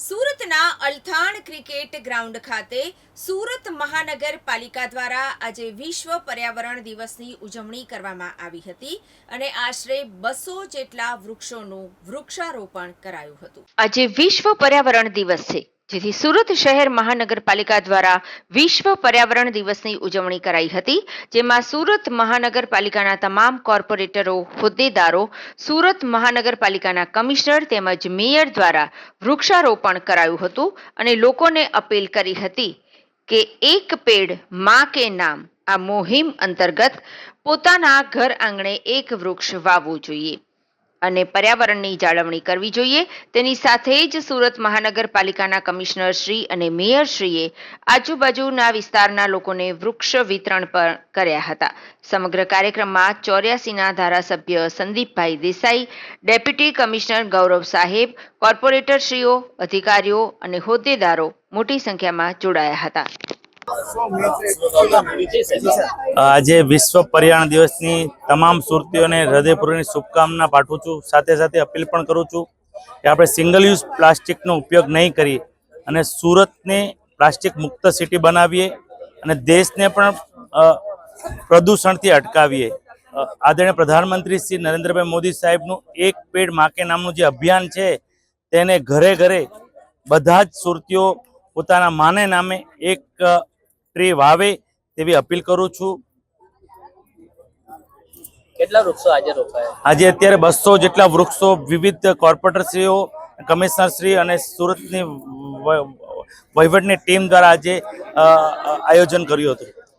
સુરતના Althan cricket ground ખાતે સુરત મહાનગરપાલિકા દ્વારા આજે વિશ્વ પર્યાવરણ દિવસની ઉજવણી કરવામાં આવી હતી અને આશરે બસો જેટલા વૃક્ષોનું વૃક્ષારોપણ કરાયું હતું. આજે વિશ્વ પર્યાવરણ દિવસ છે. જેથી સુરત શહેર મહાનગરપાલિકા દ્વારા વિશ્વ પર્યાવરણ દિવસની ઉજવણી કરાઈ હતી, જેમાં સુરત મહાનગરપાલિકાના તમામ કોર્પોરેટરો, હોદ્દેદારો, સુરત મહાનગરપાલિકાના કમિશનર તેમજ મેયર દ્વારા વૃક્ષારોપણ કરાયું હતું અને લોકોને અપીલ કરી હતી કે એક પેડ મા કે નામ આ મુહિમ અંતર્ગત પોતાના ઘર આંગણે એક વૃક્ષ વાવવું જોઈએ. અને પર્યાવરણની જાળવણી કરવી જોઈએ. તેની સાથે જ સુરત મહાનગરપાલિકાના કમિશનર શ્રી અને મેયર શ્રીએ આજુબાજુના વિસ્તારના લોકોને વૃક્ષ વિતરણ પણ કર્યા હતા. સમગ્ર કાર્યક્રમમાં ચોર્યાસીના ધારાસભ્ય સંદીપભાઈ દેસાઈ, ડેપ્યુટી કમિશનર ગૌરવ સાહેબ, કોર્પોરેટરશ્રીઓ, અધિકારીઓ અને હોદ્દેદારો મોટી સંખ્યામાં જોડાયા હતા. આજે વિશ્વ પર્યાવરણ દિવસની તમામ સુરતીઓને હૃદયપૂર્વકની શુભકામના પાઠવું છું. સાથે સાથે અપીલ પણ કરું છું કે આપણે સિંગલ યુઝ પ્લાસ્ટિકનો ઉપયોગ નહીં કરીએ અને સુરતને પ્લાસ્ટિક મુક્ત સિટી બનાવીએ અને દેશને પણ પ્રદૂષણથી અટકાવીએ. આદરણીય પ્રધાનમંત્રી શ્રી નરેન્દ્રભાઈ મોદી સાહેબનું એક પેડ માકે નામનું જે અભિયાન છે, તેને ઘરે ઘરે બધા જ સુરતીઓ પોતાના માને નામે એક ટ્રી વાવે તેવી અપીલ કરું છું. કેટલા વૃક્ષો આજે રોપાયા? આજે અત્યારે બસો જેટલા વૃક્ષો વિવિધ કોર્પોરેટરશ્રીઓ કમિશનરશ્રી અને સુરતની વહીવટની ટીમ દ્વારા આજે આયોજન કર્યું હતું.